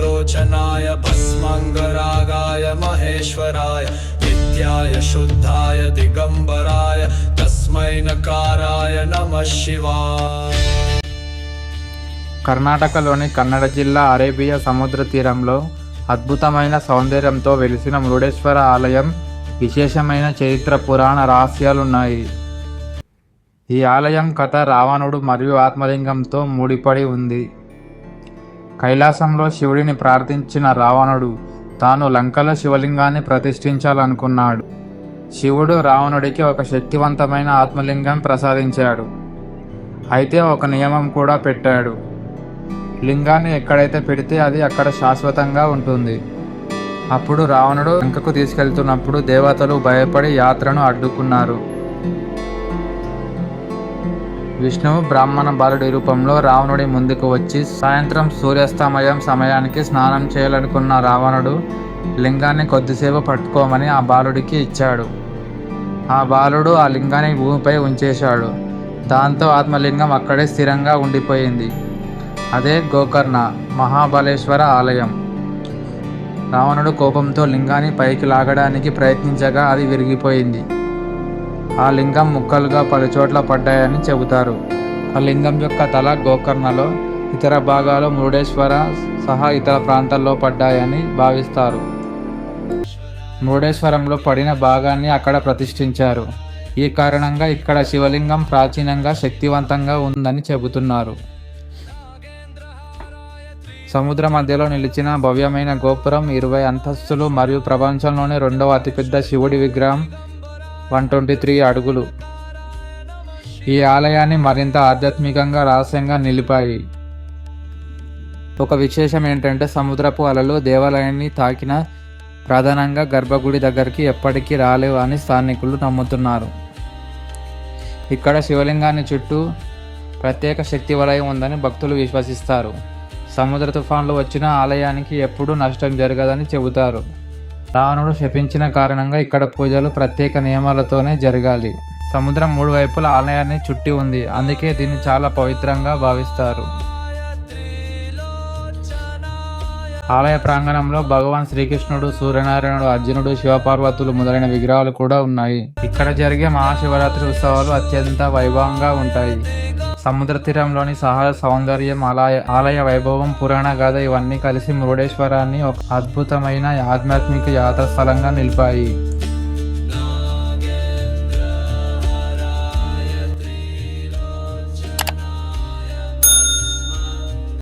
लोचनाय भस्मङ्गरागाय महेश्वराय नित्याय शुद्धाय दिगम्बराय तस्मै नकाराय नमः शिवाय కర్ణాటకలోని కన్నడ జిల్లా అరేబియా సముద్ర తీరంలో అద్భుతమైన సౌందర్యంతో వెలిసిన మురుడేశ్వర ఆలయం విశేషమైన చరిత్ర పురాణ రహస్యాలున్నాయి ఈ ఆలయం కథ రావణుడు మరియు ఆత్మలింగంతో ముడిపడి ఉంది కైలాసంలో శివుడిని ప్రార్థించిన రావణుడు తాను లంకలో శివలింగాన్ని ప్రతిష్ఠించాలనుకున్నాడు. శివుడు రావణుడికి ఒక శక్తివంతమైన ఆత్మలింగం ప్రసాదించాడు. అయితే ఒక నియమం కూడా పెట్టాడు. లింగాన్ని ఎక్కడైతే పెడితే అది అక్కడ శాశ్వతంగా ఉంటుంది. అప్పుడు రావణుడు లంకకు తీసుకెళ్తున్నప్పుడు దేవతలు భయపడి యాత్రను అడ్డుకున్నారు. విష్ణువు బ్రాహ్మణ బాలుడి రూపంలో రావణుడి ముందుకు వచ్చి సాయంత్రం సూర్యాస్తమయం సమయానికి స్నానం చేయాలనుకున్న రావణుడు లింగాన్ని కొద్దిసేపు పట్టుకోమని ఆ బాలుడికి ఇచ్చాడు. ఆ బాలుడు ఆ లింగాన్ని భూమిపై ఉంచేశాడు. దాంతో ఆత్మలింగం అక్కడే స్థిరంగా ఉండిపోయింది. అదే గోకర్ణ మహాబలేశ్వర ఆలయం. రావణుడు కోపంతో లింగాన్ని పైకి లాగడానికి ప్రయత్నించగా అది విరిగిపోయింది. ఆ లింగం ముక్కలుగా పలుచోట్ల పడ్డాయని చెబుతారు. ఆ లింగం యొక్క తల గోకర్ణలో ఇతర భాగాలు మురుడేశ్వర సహా ఇతర ప్రాంతాల్లో పడ్డాయని భావిస్తారు. మురుడేశ్వరంలో పడిన భాగాన్ని అక్కడ ప్రతిష్ఠించారు. ఈ కారణంగా ఇక్కడ శివలింగం ప్రాచీనంగా శక్తివంతంగా ఉందని చెబుతున్నారు. సముద్ర మధ్యలో నిలిచిన భవ్యమైన గోపురం ఇరవై అంతస్తులు మరియు ప్రపంచంలోనే రెండవ అతిపెద్ద శివుడి విగ్రహం వన్ ట్వంటీ త్రీ అడుగులు. ఈ ఆలయాన్ని మరింత ఆధ్యాత్మికంగా రహస్యంగా నిలిపాయి. ఒక విశేషం ఏంటంటే సముద్రపు అలలు దేవాలయాన్ని తాకిన ప్రధానంగా గర్భగుడి దగ్గరికి ఎప్పటికీ రాలేవు అని స్థానికులు నమ్ముతున్నారు. ఇక్కడ శివలింగాన్ని చుట్టూ ప్రత్యేక శక్తి వలయం ఉందని భక్తులు విశ్వసిస్తారు. సముద్ర తుఫాన్లు వచ్చిన ఆలయానికి ఎప్పుడూ నష్టం జరగదని చెబుతారు. రావణుడు శపించిన కారణంగా ఇక్కడ పూజలు ప్రత్యేక నియమాలతోనే జరగాలి. సముద్రం మూడు వైపుల ఆలయాన్ని చుట్టి ఉంది. అందుకే దీన్ని చాలా పవిత్రంగా భావిస్తారు. ఆలయ ప్రాంగణంలో భగవాన్ శ్రీకృష్ణుడు సూర్యనారాయణుడు అర్జునుడు శివపార్వతులు మొదలైన విగ్రహాలు కూడా ఉన్నాయి. ఇక్కడ జరిగే మహాశివరాత్రి ఉత్సవాలు అత్యంత వైభవంగా ఉంటాయి. సముద్ర తీరంలోని సహజ సౌందర్యం ఆలయ ఆలయ వైభవం పురాణ గాథ ఇవన్నీ కలిసి మురుడేశ్వరాన్ని ఒక అద్భుతమైన ఆధ్యాత్మిక యాత్రా స్థలంగా నిలిపాయి.